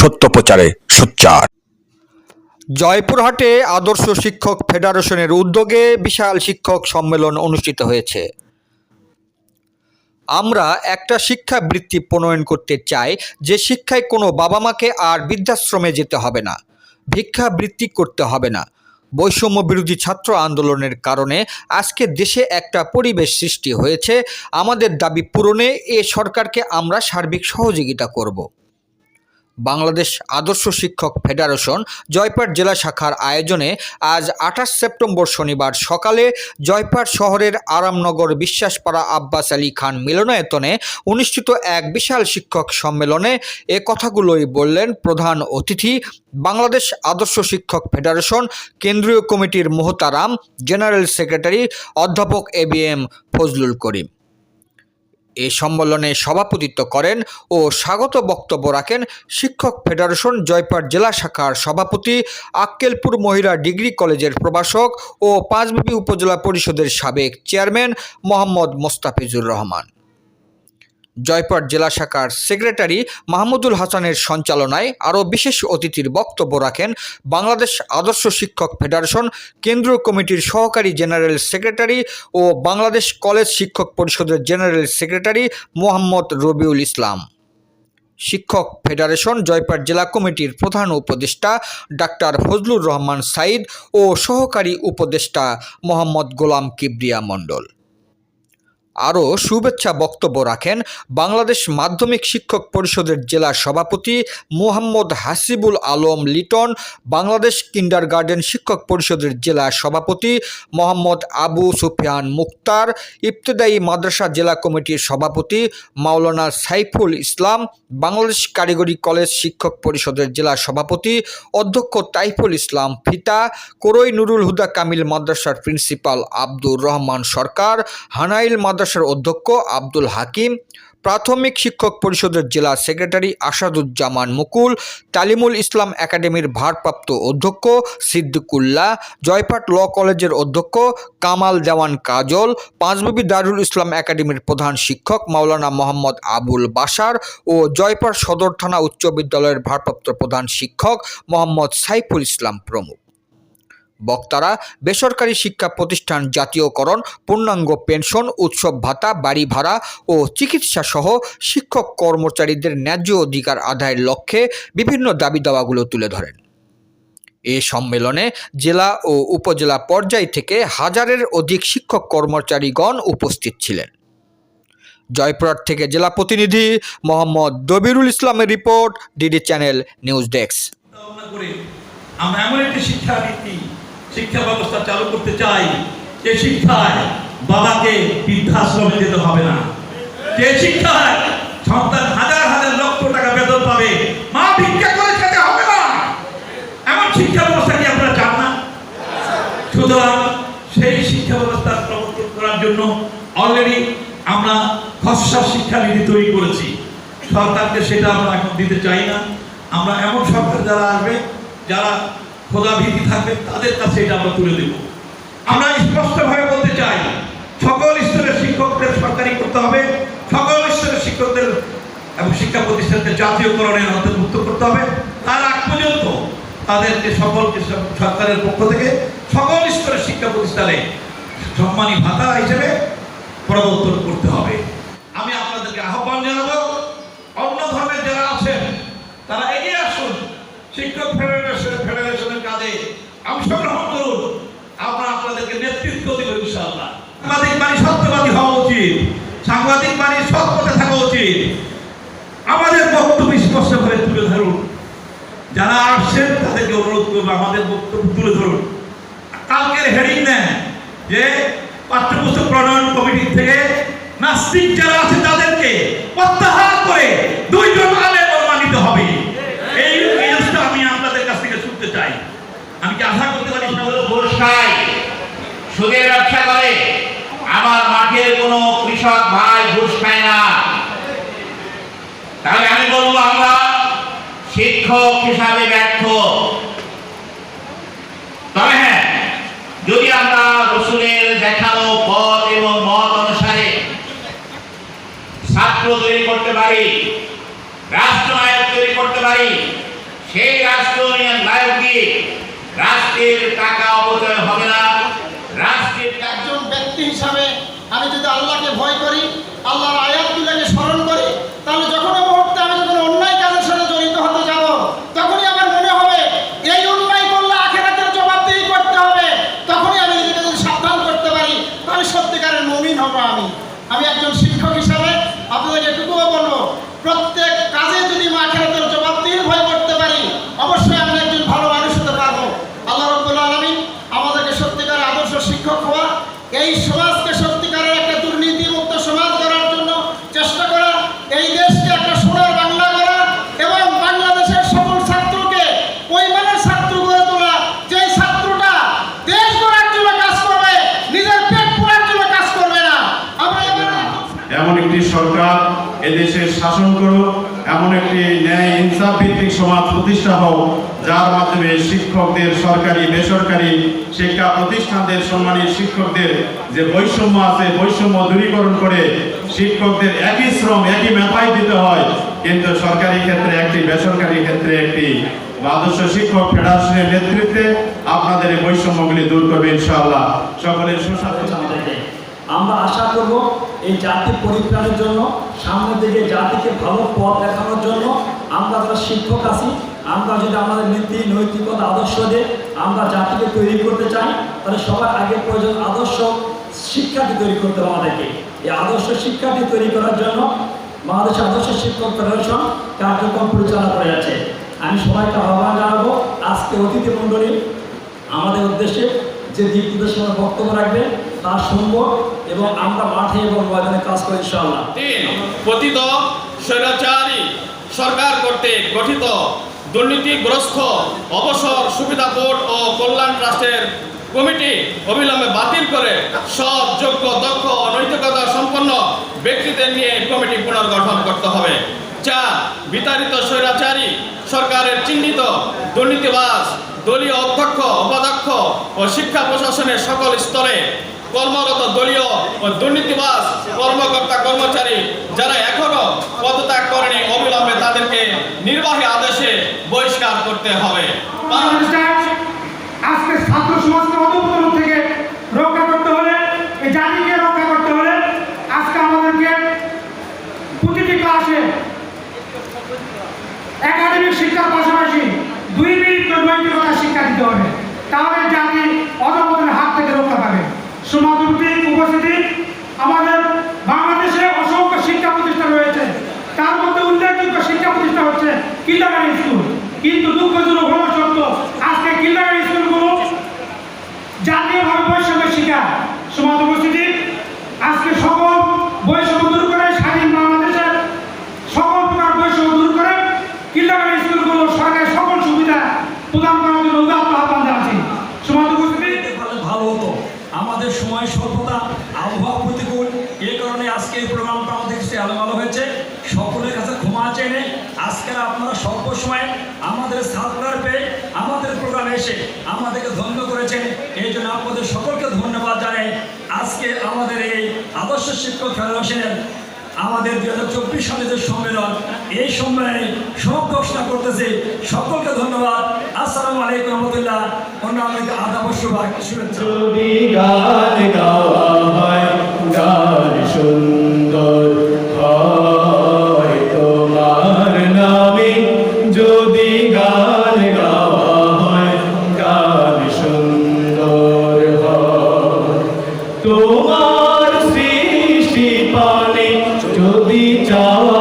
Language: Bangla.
সত্য প্রচারে সোচ্চার। জয়পুরহাটে আদর্শ শিক্ষক ফেডারেশনের উদ্যোগে বিশাল শিক্ষক সম্মেলন অনুষ্ঠিত হয়েছে। আমরা একটা শিক্ষা বৃত্তি প্রণয়ন করতে চাই, যে শিক্ষায় কোনো বাবা মাকে আর বৃদ্ধাশ্রমে যেতে হবে না ভিক্ষা বৃত্তি করতে হবে না। বৈষম্য বিরোধী ছাত্র আন্দোলনের কারণে আজকে দেশে একটা পরিবেশ সৃষ্টি হয়েছে। আমাদের দাবি পূরণে এ সরকারকে আমরা সার্বিক সহযোগিতা করব। বাংলাদেশ আদর্শ শিক্ষক ফেডারেশন জয়পাট জেলা শাখার আয়োজনে আজ আঠাশ সেপ্টেম্বর শনিবার সকালে জয়পাট শহরের আরামনগর বিশ্বাসপাড়া আব্বাস আলী খান মিলনায়তনে অনুষ্ঠিত এক বিশাল শিক্ষক সম্মেলনে এ কথাগুলোই বললেন প্রধান অতিথি, বাংলাদেশ আদর্শ শিক্ষক ফেডারেশন কেন্দ্রীয় কমিটির মোহতারাম জেনারেল সেক্রেটারি অধ্যাপক A B M Fazlul Karim. এ সম্মেলনে সভাপতিত্ব করেন ও স্বাগত বক্তব্য রাখেন শিক্ষক ফেডারেশন জয়পাট জেলা শাখার সভাপতি, আক্কেলপুর মহিলা ডিগ্রি কলেজের প্রভাষক ও পাঁচবিবি উপজেলা পরিষদের সাবেক চেয়ারম্যান মোহাম্মদ মোস্তাফিজুর রহমান। জয়পাট জেলা শাখার সেক্রেটারি মাহমুদুল হাসানের সঞ্চালনায় আরও বিশেষ অতিথির বক্তব্য রাখেন বাংলাদেশ আদর্শ শিক্ষক ফেডারেশন, কেন্দ্রীয় কমিটির সহকারী জেনারেল সেক্রেটারি ও বাংলাদেশ কলেজ শিক্ষক পরিষদের জেনারেল সেক্রেটারি মোহাম্মদ রবিউল ইসলাম। শিক্ষক ফেডারেশন জয়পাট জেলা কমিটির প্রধান উপদেষ্টা ডাক্তার ফজলুর রহমান সাইদ ও সহকারী উপদেষ্টা মোহাম্মদ গোলাম কিবরিয়া মণ্ডল। আরও শুভেচ্ছা বক্তব্য রাখেন বাংলাদেশ মাধ্যমিক শিক্ষক পরিষদের জেলা সভাপতি মোহাম্মদ হাসিবুল আলম লিটন, বাংলাদেশ কিন্ডার গার্ডেন শিক্ষক পরিষদের জেলা সভাপতি মোহাম্মদ আবু সুফিয়ান মুক্তার, ইবতদায়ী মাদ্রাসা জেলা কমিটির সভাপতি মাওলানা সাইফুল ইসলাম, বাংলাদেশ কারিগরি কলেজ শিক্ষক পরিষদের জেলা সভাপতি অধ্যক্ষ তাইফুল ইসলাম ফিতা কোরই নুরুল হুদা কামিল মাদ্রাসার প্রিন্সিপাল আব্দুর রহমান সরকার, হানাইল মাদ্রাসার অধ্যক্ষ আব্দুল হাকিম, প্রাথমিক শিক্ষক পরিষদের জেলা সেক্রেটারি আসাদুজ্জামান মুকুল, তালিমুল ইসলাম একাডেমির ভারপ্রাপ্ত অধ্যক্ষ সিদ্দিকুল্লাহ, জয়পাট ল কলেজের অধ্যক্ষ কামাল দেওয়ান কাজল, পাঁচবিবি দারুল ইসলাম একাডেমির প্রধান শিক্ষক মাওলানা মোহাম্মদ আবুল বাসার ও জয়পাট সদর থানা উচ্চ বিদ্যালয়ের ভারপ্রাপ্ত প্রধান শিক্ষক মোহাম্মদ সাইফুল ইসলাম প্রমুখ। বক্তারা বেসরকারি শিক্ষা প্রতিষ্ঠান জাতীয়করণ, পূর্ণাঙ্গ পেনশন, উৎসব ভাতা, বাড়ি ভাড়া ও চিকিৎসা সহ শিক্ষক কর্মচারীদের ন্যায্য অধিকার আদায়ের লক্ষ্যে বিভিন্ন দাবি দাওয়াগুলো তুলে ধরেন। এ সম্মেলনে জেলা ও উপজেলা পর্যায় থেকে হাজারের অধিক শিক্ষক কর্মচারীগণ উপস্থিত ছিলেন। জয়পুরহাট থেকে জেলা প্রতিনিধি মোহাম্মদ দবিরুল ইসলামের report, DD channel news desk. আমরা এমন একটি শিক্ষা নীতি শিক্ষা ব্যবস্থা চালু করতে চাই, যে শিক্ষায় বাবাকে বৃদ্ধাশ্রমে যেতে হবে না। যে শিক্ষায় সন্তান হাজার হাজার লক্ষ টাকা বেতন পাবে, মা ভিক্ষা করে খেতে হবে না। এমন শিক্ষা ব্যবস্থা কি আপনারা চান না? সুতরাং সেই শিক্ষা ব্যবস্থা প্রবর্তন করার জন্য অলরেডি আমরা খসড়া শিক্ষা নীতি তৈরি করেছি। সরকারকে সেটা আমরা এখন দিতে চাই না। আমরা এমন সরকার যারা আসবে, যারা খোদা ভীতি থাকবে, তাদের কাছে এটা আমরা তুলে দেব। আমরা স্পষ্টভাবে বলতে চাই, সকল স্তরের শিক্ষকদের সরকারি করতে হবে, সকল স্তরের শিক্ষকদের এবং শিক্ষা প্রতিষ্ঠানকে জাতীয়করণের অন্তর্ভুক্ত করতে হবে। তার আগ পর্যন্ত তাদেরকে সকলকে সব- সরকারের পক্ষ থেকে সকল স্তরের শিক্ষা প্রতিষ্ঠানে সম্মানী ভাতা হিসেবে প্রবর্তন করতে হবে। আমি আপনাদেরকে আহ্বান জানাব, অন্য ধর্মের যারা আছেন, তারা এগিয়ে আসুন। শিক্ষক ফেডারেশন ফেডারেশনের অংশগ্রহণ করুন। আমরা আপনাদেরকে নেতৃত্ব সাংবাদিক সত্যবাদী হওয়া উচিত। সাংবাদিক পথে থাকা উচিত। আমাদের বক্তব্য স্পষ্টভাবে তুলে ধরুন। যারা আসছেন, তাদেরকে অনুরোধ করব আমাদের বক্তব্য তুলে ধরুন। কালকের হেডিং নেন যে পাঠ্যপুস্তক প্রণয়ন কমিটি থেকে নাস্তিক যারা আছে, তাদেরকে প্রত্যাহার করে দুইজন আলে হিসাবে ব্যর্থ? তবে হ্যাঁ যদি আমরা রসুলের দেখানো পথ এবং মত অনুসারে ছাত্র তৈরি করতে পারি রাষ্ট্র নায়ক তৈরি করতে পারি, সেই রাষ্ট্র নায়ক দিয়ে রাষ্ট্রের টাকা অপচয় হবে আমি একজন শিক্ষক হিসাবে আপনাদের এটুকুও বলব প্রত্যেক কাজে যদি আমি আখেরাতের জবাবদিহির ভয় করতে পারি অবশ্যই আমি একজন ভালো মানুষ হতে পারব আল্লাহ রব্বুল আলমী আমাদেরকে সত্যিকার আদর্শ শিক্ষক হওয়া এই সমাজকে সত্যিকারের একটা দুর্নীতিমুক্ত সমাজ করার জন্য চেষ্টা করা এই দেশকে একটা সোনার বাংলা করা এবং বাংলাদেশের সকল ছাত্রকে ওই মানের ছাত্র গড়ে তোলা যেই ছাত্রটা দেশ গড়ার জন্য কাজ করবে নিজের পেট পড়ার জন্য কাজ করবে না আমরা এবারে এমন একটি সরকার এদেশের শাসন করুক এমন একটি ন্যায় ইনসাফ ভিত্তিক সমাজ প্রতিষ্ঠা হোক যার মাধ্যমে শিক্ষকদের সরকারি, বেসরকারি শিক্ষা প্রতিষ্ঠানদের সম্মানী শিক্ষকদের যে বৈষম্য আছে, বৈষম্য দূরীকরণ করে শিক্ষকদের একই শ্রম, একই মেধায় দিতে হয়, কিন্তু সরকারি ক্ষেত্রে একটি, বেসরকারি ক্ষেত্রে একটি। আদর্শ শিক্ষক ফেডারেশনের নেতৃত্বে আপনাদের এই বৈষম্যগুলি দূর করবে ইনশাআল্লাহ। সকলের সুস্বাস্থ্য আমরা আশা করব এই জাতি পরিত্রাণের জন্য, সামনের দিকে জাতিকে ভালো পথ দেখানোর জন্য আমরা যারা শিক্ষক আছি, আমরা যদি আমাদের নীতি, নৈতিকতা, আদর্শ দিয়ে আমরা জাতিকে তৈরি করতে চাই, তাহলে সবার আগে প্রয়োজন আদর্শ শিক্ষার্থী তৈরি করতে হবে আমাদেরকে। এই আদর্শ শিক্ষার্থী তৈরি করার জন্য বাংলাদেশ আদর্শ শিক্ষক ফেডারেশন কার্যক্রম পরিচালনা করে যাচ্ছে। আমি সবাইকে আহ্বান জানাব, আজকে অতিথি মণ্ডলী, আমাদের উদ্দেশ্যে যে দিক নির্দেশনা বক্তব্য রাখবে, তা শুনব এবং আমরা মাঠে এবং ময়দানে কাজ করি ইনশাআল্লাহ। তিন, পতিত স্বৈরাচারী সরকার কর্তৃক গঠিত দুর্নীতিগ্রস্ত অবসর সুবিধা বোর্ড ও কল্যাণ ট্রাস্টের কমিটি অবিলম্বে বাতিল করে সব যোগ্য, দক্ষ ও নৈতিকতা সম্পন্ন ব্যক্তিদের নিয়ে কমিটি পুনর্গঠন করতে হবে। চার, বিতাড়িত স্বৈরাচারী সরকারের চিহ্নিত দুর্নীতিবাজ দলীয় অধ্যক্ষ, উপাধ্যক্ষ ও শিক্ষা প্রশাসনের সকল স্তরে কর্মরত দলীয় ও দুর্নীতিবাস কর্মকর্তা কর্মচারী যারা এখনও পদত্যাগ করেনি, অবিলম্বে তাদেরকে নির্বাহী আদেশে বহিষ্কার করতে হবে। আজকে ছাত্র সমাজকে অধপতন থেকে রক্ষা করতে হলে এই জাতিকে রক্ষা করতে হলে আজকে আমাদেরকে প্রতিটি ক্লাসে একাডেমিক শিক্ষার পাশাপাশি দুই মিনিট নৈতিকতা শিক্ষা দিতে হবে তাহলে জাতি অধপতনের হাত থেকে রক্ষা পাবে সমাজমুখী উপস্থিতি আমাদের বাংলাদেশে অসংখ্য শিক্ষা প্রতিষ্ঠান রয়েছে তার মধ্যে উল্লেখযোগ্য শিক্ষা প্রতিষ্ঠান হচ্ছে কিন্ডারগার্টেন স্কুল। কিন্তু দুঃখজনক হওয়া সত্য আজকে কিন্ডারগার্টেন স্কুলগুলো জাতীয়ভাবে বৈষম্যের শিকার। সমাজ উপস্থিতি। আজকে সকল বৈষম্য দূর করে স্বাধীন বাংলাদেশের সকল প্রকার বৈষম্য দূর করে কিন্ডারগার্টেন স্কুলগুলো সরকারের সকল সুবিধা প্রদান করার জন্য উদাত্ত আহ্বান জানাচ্ছি সমাজ উপস্থিতি দেখতে পারলে ভালো হতো আমাদের সময় স্বল্পতা আবহাওয়া প্রতিকূল এই কারণে আজকে এই প্রোগ্রামটা আমাদের কাছে আলোমালো হয়েছে সকলের কাছে ক্ষমা চেনে আজকের আপনারা স্বল্প সময়ে আমাদের সার্কুলার পেয়ে আমাদের প্রোগ্রামে এসে আমাদেরকে ধন্য করেছেন। এই জন্য আপনাদের সকলকে ধন্যবাদ জানাই। আজকে আমাদের এই আদর্শ শিক্ষক ফেডারেশনের আমাদের দুই হাজার চব্বিশ সালে যে সম্মেলন, এই সম্মেলনে সব ঘোষণা করতেছে। সকলকে ধন্যবাদ। আসসালামু আলাইকুম রহমতুল্লাহ। অন্য আমাকে আদাব শুভেচ্ছা। যদি চাও